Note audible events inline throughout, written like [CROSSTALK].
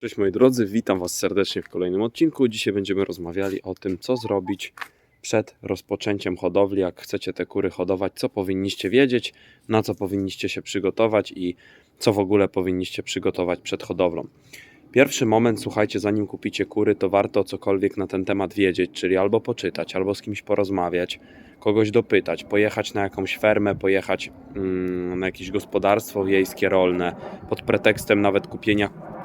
Cześć moi drodzy, witam Was serdecznie w kolejnym odcinku. Dzisiaj będziemy rozmawiali o tym, co zrobić przed rozpoczęciem hodowli. Jak chcecie te kury hodować, co powinniście wiedzieć, na co powinniście się przygotować i co w ogóle powinniście przygotować przed hodowlą. Pierwszy moment, słuchajcie, zanim kupicie kury, to warto cokolwiek na ten temat wiedzieć, czyli albo poczytać, albo z kimś porozmawiać, kogoś dopytać, pojechać na jakąś fermę, pojechać mm, na jakieś gospodarstwo wiejskie, rolne, pod pretekstem nawet kupienia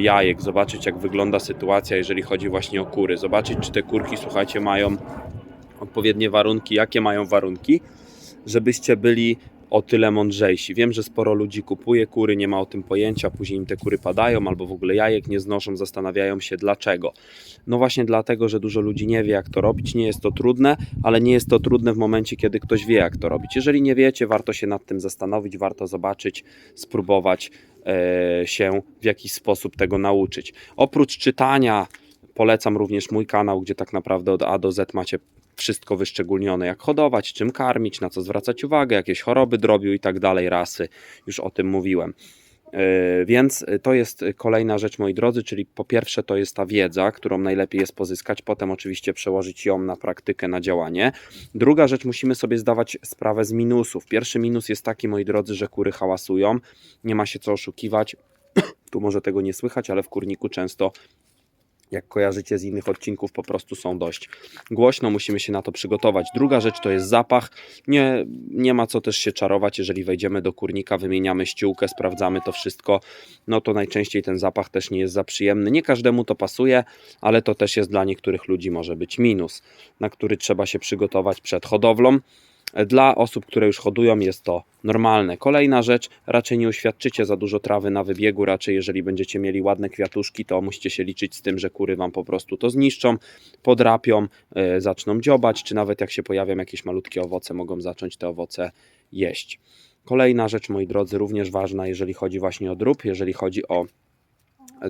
jajek, zobaczyć jak wygląda sytuacja, jeżeli chodzi właśnie o kury, zobaczyć czy te kurki, słuchajcie, mają odpowiednie warunki, jakie mają warunki, żebyście byli o tyle mądrzejsi. Wiem, że sporo ludzi kupuje kury, nie ma o tym pojęcia, później im te kury padają albo w ogóle jajek nie znoszą, zastanawiają się dlaczego. No właśnie dlatego, że dużo ludzi nie wie jak to robić, nie jest to trudne, ale nie jest to trudne w momencie, kiedy ktoś wie jak to robić. Jeżeli nie wiecie, warto się nad tym zastanowić, warto zobaczyć, spróbować się w jakiś sposób tego nauczyć. Oprócz czytania, polecam również mój kanał, gdzie tak naprawdę od A do Z macie wszystko wyszczególnione, jak hodować, czym karmić, na co zwracać uwagę, jakieś choroby drobiu i tak dalej, rasy, już o tym mówiłem. Yy, Więc to jest kolejna rzecz, moi drodzy, czyli po pierwsze to jest ta wiedza, którą najlepiej jest pozyskać, potem oczywiście przełożyć ją na praktykę, na działanie. Druga rzecz, musimy sobie zdawać sprawę z minusów. Pierwszy minus jest taki, moi drodzy, że kury hałasują, nie ma się co oszukiwać. [COUGHS] Tu może tego nie słychać, ale w kurniku często jak kojarzycie z innych odcinków, po prostu są dość głośno, musimy się na to przygotować. Druga rzecz to jest zapach. Nie, nie ma co też się czarować, jeżeli wejdziemy do kurnika, wymieniamy ściółkę, sprawdzamy to wszystko, no to najczęściej ten zapach też nie jest za przyjemny. Nie każdemu to pasuje, ale to też jest dla niektórych ludzi może być minus, na który trzeba się przygotować przed hodowlą. Dla osób, które już hodują, jest to normalne. Kolejna rzecz, raczej nie uświadczycie za dużo trawy na wybiegu, raczej jeżeli będziecie mieli ładne kwiatuszki, to musicie się liczyć z tym, że kury Wam po prostu to zniszczą, podrapią, yy, zaczną dziobać, czy nawet jak się pojawią jakieś malutkie owoce, mogą zacząć te owoce jeść. Kolejna rzecz, moi drodzy, również ważna, jeżeli chodzi właśnie o drób, jeżeli chodzi o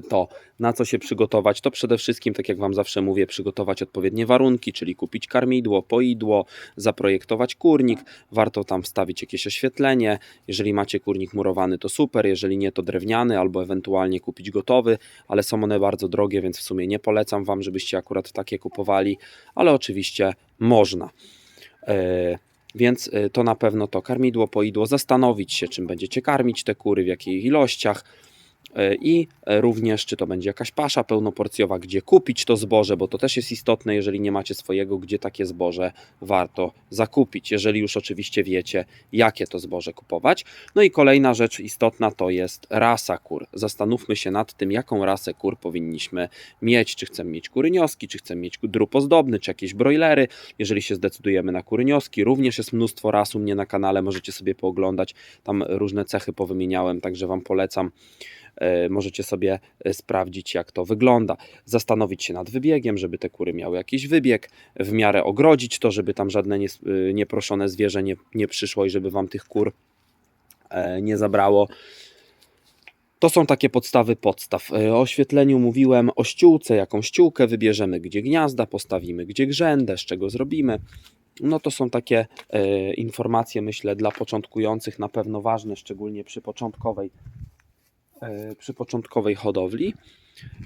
to, na co się przygotować, to przede wszystkim, tak jak Wam zawsze mówię, przygotować odpowiednie warunki, czyli kupić karmidło, poidło, zaprojektować kurnik, warto tam wstawić jakieś oświetlenie, jeżeli macie kurnik murowany to super, jeżeli nie to drewniany albo ewentualnie kupić gotowy, ale są one bardzo drogie, więc w sumie nie polecam Wam, żebyście akurat takie kupowali, ale oczywiście można. Yy, więc y, to na pewno to karmidło, poidło, zastanowić się, czym będziecie karmić te kury, w jakich ilościach i y, również, czy to będzie jakaś pasza pełnoporcjowa, gdzie kupić to zboże, bo to też jest istotne, jeżeli nie macie swojego, gdzie takie zboże warto zakupić, jeżeli już oczywiście wiecie, jakie to zboże kupować. No i kolejna rzecz istotna to jest rasa kur. Zastanówmy się nad tym, jaką rasę kur powinniśmy mieć, czy chcemy mieć kurynioski, czy chcemy mieć drób ozdobny, czy jakieś broilery. Jeżeli się zdecydujemy na kurynioski, również jest mnóstwo ras u mnie na kanale, możecie sobie pooglądać, tam różne cechy powymieniałem, także Wam polecam. E, Możecie sobie e, sprawdzić, jak to wygląda. Zastanowić się nad wybiegiem, żeby te kury miały jakiś wybieg, w miarę ogrodzić to, żeby tam żadne y, nieproszone zwierzę nie, nie przyszło i żeby Wam tych kur e, nie zabrało. To są takie podstawy podstaw. E, O oświetleniu mówiłem, o ściółce, jaką ściółkę wybierzemy, gdzie gniazda postawimy, gdzie grzędę, z czego zrobimy. No to są takie e, informacje, myślę, dla początkujących na pewno ważne, szczególnie przy początkowej, e, przy początkowej hodowli.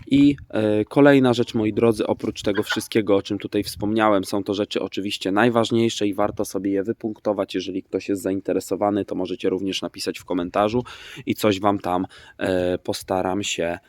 I e, kolejna rzecz, moi drodzy, oprócz tego wszystkiego, o czym tutaj wspomniałem, są to rzeczy oczywiście najważniejsze i warto sobie je wypunktować. Jeżeli ktoś jest zainteresowany, to możecie również napisać w komentarzu i coś Wam tam e, postaram się e,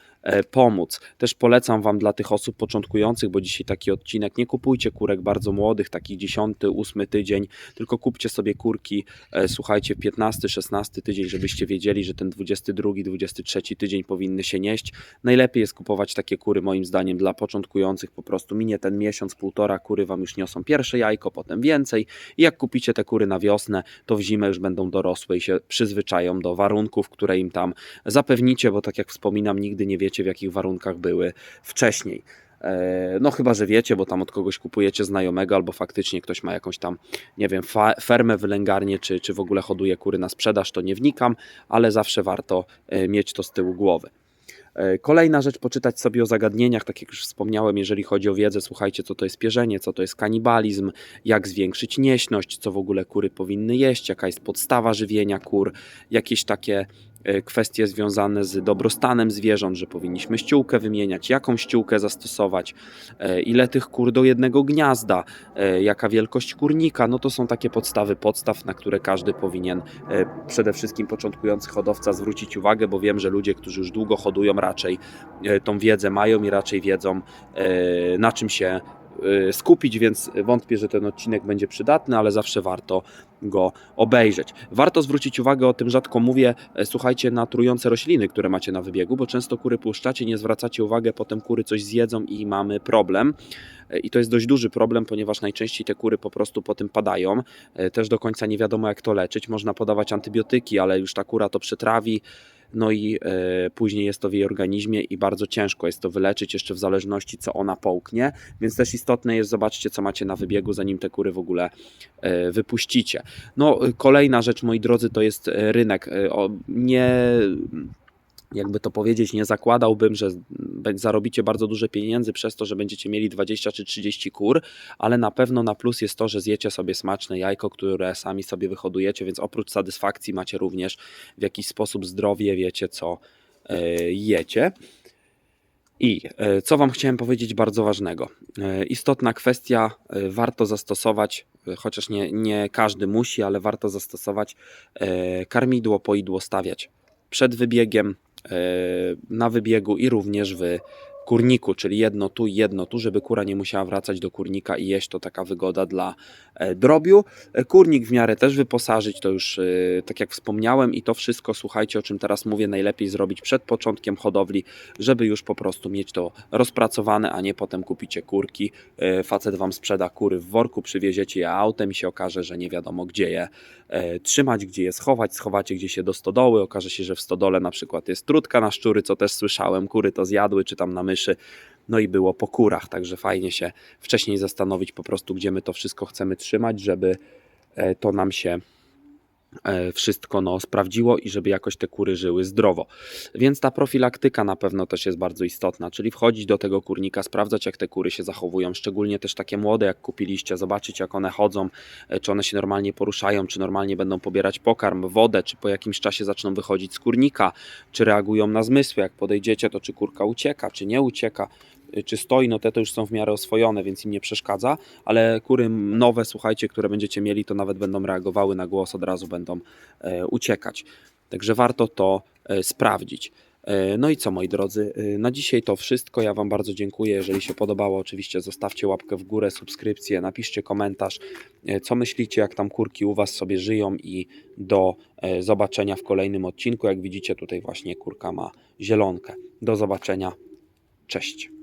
pomóc. Też polecam Wam dla tych osób początkujących, bo dzisiaj taki odcinek, nie kupujcie kurek bardzo młodych, takich 10, 8 tydzień, tylko kupcie sobie kurki, e, słuchajcie, 15, 16 tydzień, żebyście wiedzieli, że ten 22, 23 tydzień powinny się nieść. Najlepiej jest kupować takie kury, moim zdaniem, dla początkujących. Po prostu minie ten miesiąc, półtora, kury Wam już niosą pierwsze jajko, potem więcej. I jak kupicie te kury na wiosnę, to w zimę już będą dorosłe i się przyzwyczają do warunków, które im tam zapewnicie, bo tak jak wspominam, nigdy nie wiecie, w jakich warunkach były wcześniej. E, No chyba, że wiecie, bo tam od kogoś kupujecie znajomego, albo faktycznie ktoś ma jakąś tam, nie wiem, fermę, wylęgarnię, czy, czy w ogóle hoduje kury na sprzedaż, to nie wnikam, ale zawsze warto e, mieć to z tyłu głowy. E, Kolejna rzecz, poczytać sobie o zagadnieniach, tak jak już wspomniałem, jeżeli chodzi o wiedzę, słuchajcie, co to jest pierzenie, co to jest kanibalizm, jak zwiększyć nieśność, co w ogóle kury powinny jeść, jaka jest podstawa żywienia kur, jakieś takie kwestie związane z dobrostanem zwierząt, że powinniśmy ściółkę wymieniać, jaką ściółkę zastosować, e, ile tych kur do jednego gniazda, e, jaka wielkość kurnika. No to są takie podstawy podstaw, na które każdy powinien e, przede wszystkim początkujący hodowca zwrócić uwagę, bo wiem, że ludzie, którzy już długo hodują, raczej e, tą wiedzę mają i raczej wiedzą, e, na czym się e, skupić, więc wątpię, że ten odcinek będzie przydatny, ale zawsze warto go obejrzeć. Warto zwrócić uwagę, o tym rzadko mówię, e, słuchajcie na trujące rośliny, które macie na wybiegu, bo często kury puszczacie, nie zwracacie uwagi, potem kury coś zjedzą i mamy problem. E, I to jest dość duży problem, ponieważ najczęściej te kury po prostu po tym padają. E, Też do końca nie wiadomo, jak to leczyć. Można podawać antybiotyki, ale już ta kura to przetrawi. No i e, później jest to w jej organizmie i bardzo ciężko jest to wyleczyć, jeszcze w zależności co ona połknie. Więc też istotne jest, zobaczcie, co macie na wybiegu, zanim te kury w ogóle e, wypuścicie. No, kolejna rzecz, moi drodzy, to jest e, rynek. Nie, jakby to powiedzieć, nie zakładałbym, że zarobicie bardzo duże pieniędzy przez to, że będziecie mieli 20 czy 30 kur, ale na pewno na plus jest to, że zjecie sobie smaczne jajko, które sami sobie wyhodujecie, więc oprócz satysfakcji macie również w jakiś sposób zdrowie, wiecie co e, jecie. I e, co Wam chciałem powiedzieć bardzo ważnego. E, Istotna kwestia, warto zastosować, chociaż nie, nie każdy musi, ale warto zastosować karmidło, poidło stawiać przed wybiegiem, na wybiegu i również w kurniku, czyli jedno tu i jedno tu, żeby kura nie musiała wracać do kurnika i jeść, to taka wygoda dla e, drobiu. E, Kurnik w miarę też wyposażyć, to już e, tak jak wspomniałem i to wszystko, słuchajcie, o czym teraz mówię, najlepiej zrobić przed początkiem hodowli, żeby już po prostu mieć to rozpracowane, a nie potem kupicie kurki, e, facet wam sprzeda kury w worku, przywieziecie je autem i się okaże, że nie wiadomo gdzie je e, trzymać, gdzie je schować, schowacie gdzieś je do stodoły, okaże się, że w stodole na przykład jest trutka na szczury, co też słyszałem, kury to zjadły, czy tam na myszy, no i było po kurach, także fajnie się wcześniej zastanowić po prostu, gdzie my to wszystko chcemy trzymać, żeby e, to nam się e, wszystko no, sprawdziło i żeby jakoś te kury żyły zdrowo. Więc ta profilaktyka na pewno też jest bardzo istotna, czyli wchodzić do tego kurnika, sprawdzać jak te kury się zachowują, szczególnie też takie młode jak kupiliście, zobaczyć jak one chodzą, e, czy one się normalnie poruszają, czy normalnie będą pobierać pokarm, wodę, czy po jakimś czasie zaczną wychodzić z kurnika, czy reagują na zmysły, jak podejdziecie to czy kurka ucieka, czy nie ucieka, czy stoi, no te to już są w miarę oswojone, więc im nie przeszkadza, ale kury nowe, słuchajcie, które będziecie mieli, to nawet będą reagowały na głos, od razu będą e, uciekać. Także warto to e, sprawdzić. E, No i co moi drodzy, na dzisiaj to wszystko. Ja Wam bardzo dziękuję. Jeżeli się podobało, oczywiście zostawcie łapkę w górę, subskrypcję, napiszcie komentarz, co myślicie, jak tam kurki u Was sobie żyją i do zobaczenia w kolejnym odcinku. Jak widzicie, tutaj właśnie kurka ma zielonkę. Do zobaczenia. Cześć.